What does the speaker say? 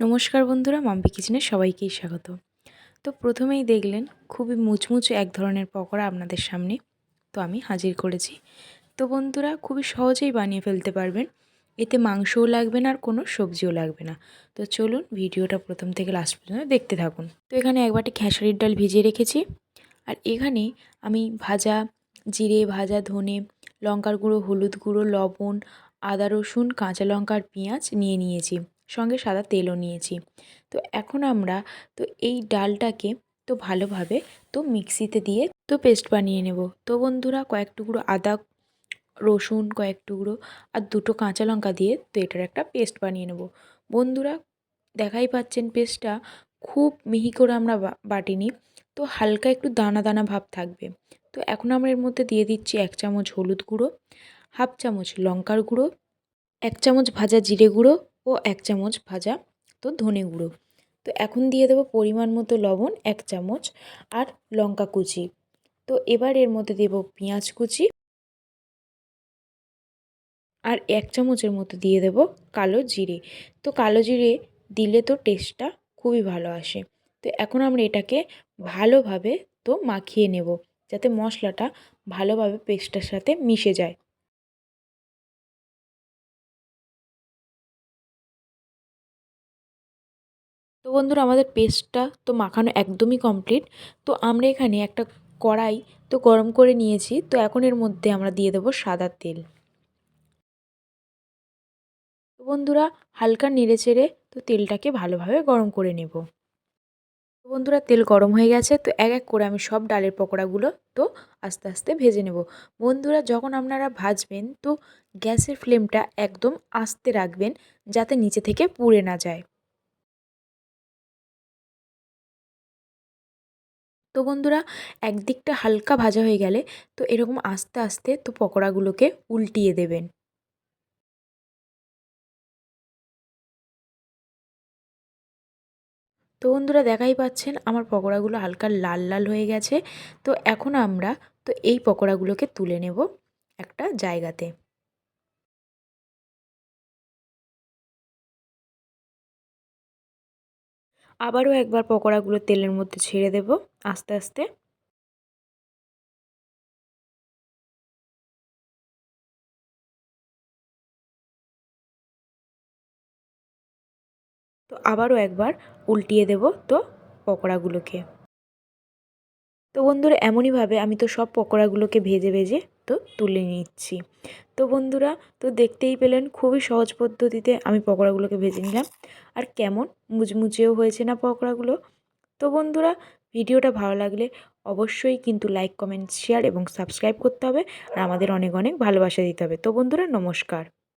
নমস্কার বন্ধুরা, মাম্পি কিচেনে সবাইকেই স্বাগত। তো প্রথমেই দেখলেন, খুবই মুচমুচে এক ধরনের পকোড়া আপনাদের সামনে তো আমি হাজির করেছি। তো বন্ধুরা, খুবই সহজেই বানিয়ে ফেলতে পারবেন। এতে মাংসও লাগবে না আর কোনো সবজিও লাগবে না। তো চলুন ভিডিওটা প্রথম থেকে লাস্ট পর্যন্ত দেখতে থাকুন। তো এখানে একবারটি খেসারির ডাল ভিজিয়ে রেখেছি। আর এখানে আমি ভাজা জিরে, ভাজা ধনে, লঙ্কার গুঁড়ো, হলুদ গুঁড়ো, লবণ, আদা রসুন, কাঁচা লঙ্কার পেঁয়াজ নিয়ে নিয়েছি। সঙ্গে সাদা তেলও নিয়েছি। তো এখন আমরা, তো এই ডালটাকে তো ভালোভাবে তো মিক্সিতে দিয়ে তো পেস্ট বানিয়ে নেব। তো বন্ধুরা, কয়েক টুকরো আদা রসুন, কয়েক টুকরো আর দুটো কাঁচা লঙ্কা দিয়ে তো এটার একটা পেস্ট বানিয়ে নেব। বন্ধুরা, দেখাই পাচ্ছেন পেস্টটা, খুব মিহি করে আমরা বাটিনি, তো হালকা একটু দানা দানা ভাব থাকবে। তো এখন আমরা এর মধ্যে দিয়ে দিচ্ছি এক চামচ হলুদ গুঁড়ো, হাফ চামচ লঙ্কার গুঁড়ো, এক চামচ ভাজা জিরে গুঁড়ো ও এক চামচ ভাজা তো ধনে গুঁড়ো। তো এখন দিয়ে দেবো পরিমাণ মতো লবণ এক চামচ আর লঙ্কা কুচি। তো এবার এর মধ্যে দেব পেঁয়াজ কুচি আর এক চামচের মতো দিয়ে দেব কালো জিরে। তো কালো জিরে দিলে তো টেস্টটা খুবই ভালো আসে। তো এখন আমরা এটাকে ভালোভাবে তো মাখিয়ে নেব যাতে মশলাটা ভালোভাবে পেস্টটার সাথে মিশে যায়। তো বন্ধুরা, আমাদের পেস্টটা তো মাখানো একদমই কমপ্লিট তো আমরা এখানে একটা কড়াই তো গরম করে নিয়েছি। তো এখন এর মধ্যে আমরা দিয়ে দেবো সাদা তেল। তো বন্ধুরা, হালকা নেড়ে চেড়ে তো তেলটাকে ভালোভাবে গরম করে নেব। তো বন্ধুরা, তেল গরম হয়ে গেছে। তো এক এক করে আমি সব ডালের পকোড়াগুলো তো আস্তে আস্তে ভেজে নেব। বন্ধুরা, যখন আপনারা ভাজবেন তো গ্যাসের ফ্লেমটা একদম আস্তে রাখবেন যাতে নিচে থেকে পুড়ে না যায়। তো বন্ধুরা, একদিকটা হালকা ভাজা হয়ে গেলে তো এরকম আস্তে আস্তে তো পকোড়াগুলোকে উল্টিয়ে দেবেন। তো বন্ধুরা, দেখাই পাচ্ছেন আমার পকোড়াগুলো হালকা লাল লাল হয়ে গেছে। তো এখন আমরা তো এই পকোড়াগুলোকে তুলে নেব একটা জায়গাতে। আবারও একবার পকোড়াগুলো তেলের মধ্যে ছেড়ে দেব আস্তে আস্তে। তো আবারও একবার উল্টিয়ে দেব তো পকোড়াগুলোকে। তো বন্ধুরা, এমনইভাবে আমি তো সব পকোড়াগুলোকে ভেজে ভেজে তো তুলে নিচ্ছি। তো বন্ধুরা, তো দেখতেই পেলেন খুবই সহজ পদ্ধতিতে আমি পকোড়াগুলোকে ভেজে নিলাম। আর কেমন মুচমুচেও হয়েছে না পকোড়াগুলো? তো বন্ধুরা, ভিডিওটা ভালো লাগলে অবশ্যই কিন্তু লাইক কমেন্ট শেয়ার এবং সাবস্ক্রাইব করতে হবে। আর আমাদের অনেক অনেক ভালোবাসা দিতে হবে। তো বন্ধুরা, নমস্কার।